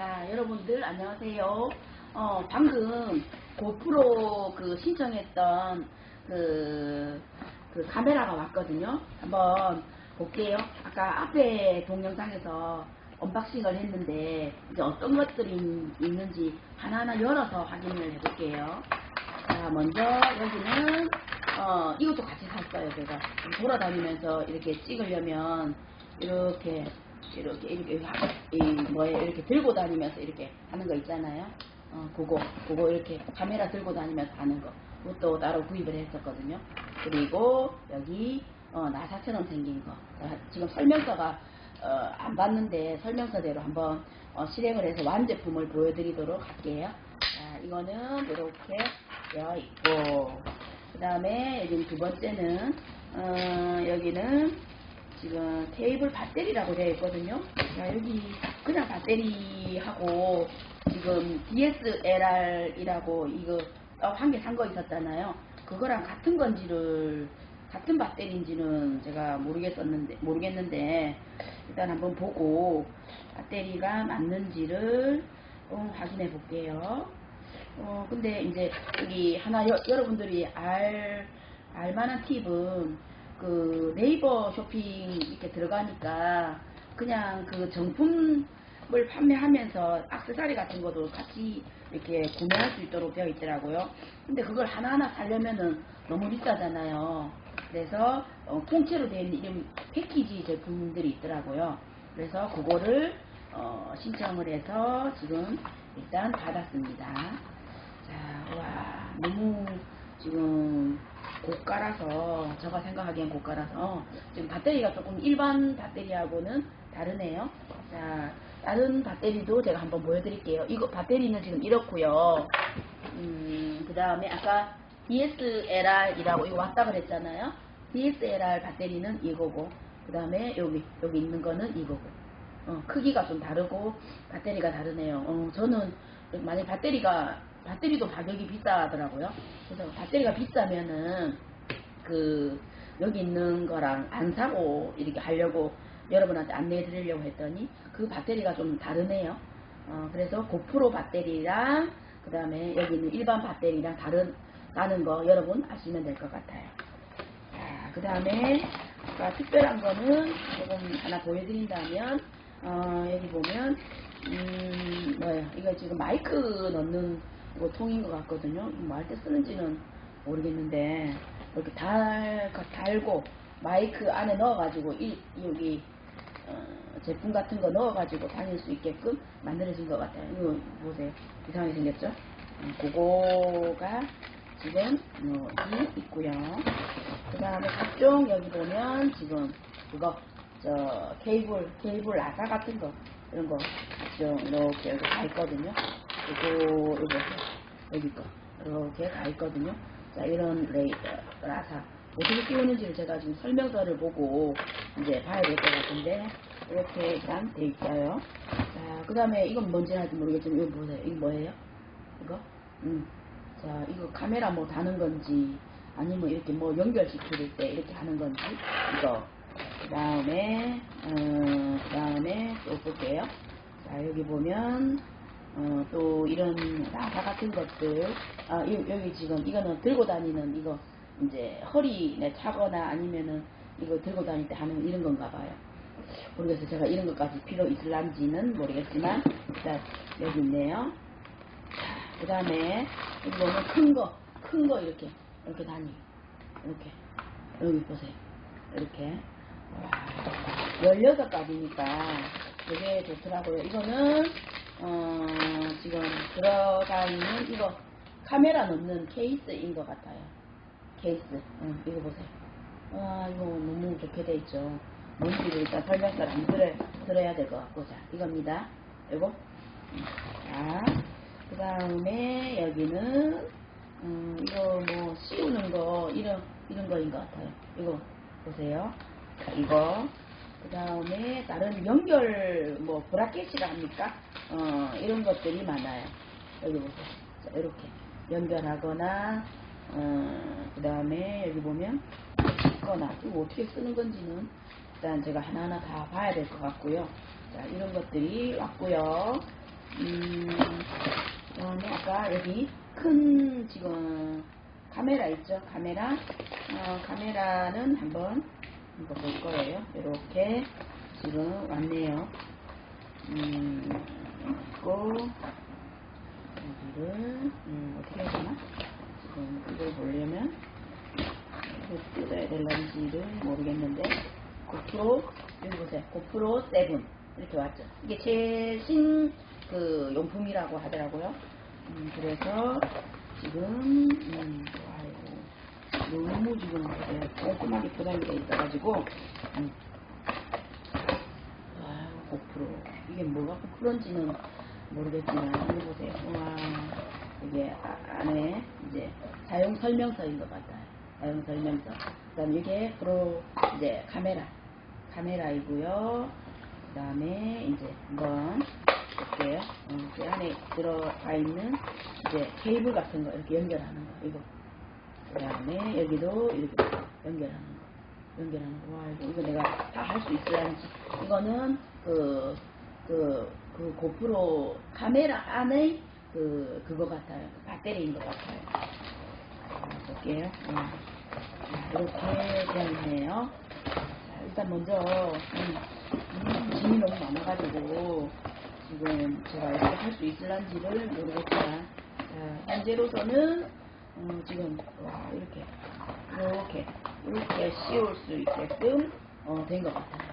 자, 여러분들 안녕하세요. 어, 방금 고프로 그 신청했던 그, 그 카메라가 왔거든요. 한번 볼게요. 아까 앞에 동영상에서 언박싱을 했는데 이제 어떤 것들이 있는지 하나하나 열어서 확인을 해볼게요. 자, 먼저 여기는 어, 이것도 같이 샀어요. 제가 돌아다니면서 이렇게 찍으려면 이렇게 이렇게 이렇게 이 뭐에 이렇게 들고 다니면서 이렇게 하는 거 있잖아요. 어, 그거 그거 이렇게 카메라 들고 다니면서 하는 거 그것도 따로 구입을 했었거든요. 그리고 여기 어, 나사처럼 생긴 거 자, 지금 설명서가 어, 안 봤는데 설명서대로 한번 어, 실행을 해서 완제품을 보여드리도록 할게요. 자, 이거는 이렇게 되어 있고 그 다음에 여기 두 번째는 어, 여기는 지금 테이블 배터리라고 되어 있거든요. 자, 여기 그냥 배터리하고 지금 DSLR이라고 이거 한 개 산 거 있었잖아요. 그거랑 같은 건지를 같은 배터리인지는 제가 모르겠었는데 모르겠는데 일단 한번 보고 배터리가 맞는지를 어, 확인해 볼게요. 어 근데 이제 여기 하나 여, 여러분들이 알 알만한 팁은 그 네이버 쇼핑 이렇게 들어가니까 그냥 그 정품을 판매하면서 악세사리 같은 것도 같이 이렇게 구매할 수 있도록 되어 있더라고요. 근데 그걸 하나하나 사려면은 너무 비싸잖아요. 그래서 어, 통째로 된 이름 패키지 제품들이 있더라고요. 그래서 그거를 어, 신청을 해서 지금 일단 받았습니다. 자, 와, 너무 지금 고가라서 제가 생각하기엔 고가라서 어, 지금 배터리가 조금 일반 배터리하고는 다르네요. 자, 다른 배터리도 제가 한번 보여드릴게요. 이거 배터리는 지금 이렇고요. 음, 그 다음에 아까 DSLR이라고 이거 왔다 그랬잖아요. DSLR 배터리는 이거고, 그 다음에 여기 여기 있는 거는 이거고. 어, 크기가 좀 다르고 배터리가 다르네요. 어, 저는 만약 배터리가 배터리도 가격이 비싸더라고요. 그래서 배터리가 비싸면은 그 여기 있는 거랑 안 사고 이렇게 하려고 여러분한테 안내해 드리려고 했더니 그 배터리가 좀 다르네요. 어, 그래서 고프로 배터리랑 그 다음에 여기 있는 일반 배터리랑 다른 다는 거 여러분 아시면 될 것 같아요. 자, 그 다음에 특별한 거는 조금 하나 보여드린다면 어, 여기 보면 음, 뭐예요? 이거 지금 마이크 넣는 뭐 통인 것 같거든요. 뭐 할 때 쓰는지는 모르겠는데 이렇게 달, 달고 마이크 안에 넣어가지고 이, 여기 어, 제품 같은 거 넣어가지고 다닐 수 있게끔 만들어진 것 같아요. 이거 보세요. 이상하게 생겼죠? 음, 그거가 지금 여기 있고요. 그 다음에 각종 여기 보면 지금 그거 저 케이블 케이블 라사 같은 거 이런 거 각종 이렇게 다 있거든요. 그리고 이거 여기 거 이렇게 다 있거든요. 자 이런 레이 라사 어떻게 끼우는지를 제가 지금 설명서를 보고 이제 봐야 될 것 같은데 이렇게 일단 돼 있어요. 자, 그 다음에 이건 뭔지 알지 모르겠지만 이거 보세요. 이거 뭐예요? 이거? 음. 자, 이거 카메라 뭐 다는 건지 아니면 이렇게 뭐 연결시킬 때 이렇게 하는 건지 이거. 그 다음에 어, 그 다음에 또 볼게요. 자, 여기 보면 어, 또 이런 나사 같은 것들 아, 이, 여기 지금 이거는 들고 다니는 이거 이제 허리에 차거나 아니면은 이거 들고 다닐 때 하는 이런 건가 봐요. 모르겠어요. 제가 이런 것까지 필요 있을란지는 모르겠지만 일단 여기 있네요. 그 다음에 여기 보면 큰 거, 큰 거 이렇게 이렇게 다니 이렇게 여기 보세요. 이렇게 와, 16가지니까 되게 좋더라고요. 이거는 어, 지금 들어가 있는 이거 카메라 넣는 케이스인 것 같아요. 케이스. 응, 이거 보세요. 와, 이거 너무 좋게 돼 있죠. 뭔지를 일단 설명서를 한번 들어, 들어야 될 것 같고, 자, 이겁니다. 이거. 자, 그 다음에 여기는, 음, 이거 뭐, 씌우는 거, 이런, 이런 거인 것 같아요. 이거, 보세요. 자, 이거. 그 다음에 다른 연결, 뭐, 브라켓이라 합니까? 어, 이런 것들이 많아요. 여기 보세요. 자, 이렇게. 연결하거나, 어, 그 다음에 여기 보면 찍거나 이거 어떻게 쓰는 건지는 일단 제가 하나하나 다 봐야 될 것 같고요. 자 이런 것들이 왔고요. 음, 아까 여기 큰 지금 카메라 있죠? 카메라. 어, 카메라는 한번 이거 볼 거예요. 이렇게 지금 왔네요. 음, 있고 여기를 음, 어떻게 해야 되나? 지금 이걸 보려면 이거 뜯어야 될런지를 모르겠는데 고프로 여기 보세요. 고프로 7 이렇게 왔죠. 이게 최신 그 용품이라고 하더라고요. 음, 그래서 지금 음, 아이고 너무 지금. 깔끔하게 포장이 돼 있어가지고 음. 아유 고프로 이게 뭐가 고프로인지는 모르겠지만 보세요. 와 이게 아- 안에 이제 사용 설명서인 것 같아요. 사용 설명서. 그다음 이게 프로 이제 카메라 카메라이고요. 그다음에 이제 한번 볼게요. 어, 그 안에 들어가 있는 이제 케이블 같은 거 이렇게 연결하는 거 이거. 그다음에 여기도 이렇게 연결하는 거. 연결하는 거. 와 이거 이거 내가 다 할 수 있을런지 이거는 그 그, 그 고프로 카메라 안에 그, 그거 같아요. 그 배터리인 것 같아요. 자, 볼게요. 음. 자, 이렇게 되어 있네요. 자, 일단 먼저, 음, 음, 짐이 너무 많아가지고, 지금 제가 이렇게 할 수 있을런지를 모르겠지만, 자, 현재로서는, 음, 지금, 와, 이렇게, 이렇게, 이렇게 씌울 수 있게끔, 어, 된 것 같아요.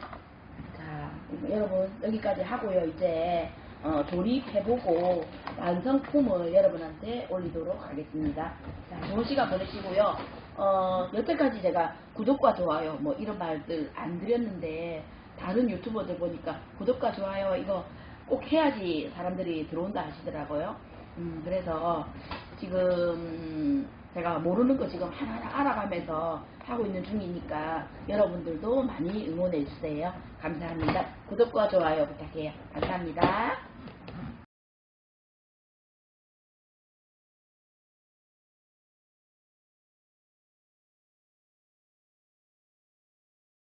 자, 여러분 여기까지 하고요. 이제 어, 조립해보고 완성품을 여러분한테 올리도록 하겠습니다. 자, 좋은 시간 보내시고요. 어, 여태까지 제가 구독과 좋아요 뭐 이런 말들 안 드렸는데 다른 유튜버들 보니까 구독과 좋아요 이거 꼭 해야지 사람들이 들어온다 하시더라고요. 음, 그래서 지금 제가 모르는 거 지금 하나하나 알아가면서 하고 있는 중이니까 여러분들도 많이 응원해 주세요. 감사합니다. 구독과 좋아요 부탁해요. 감사합니다.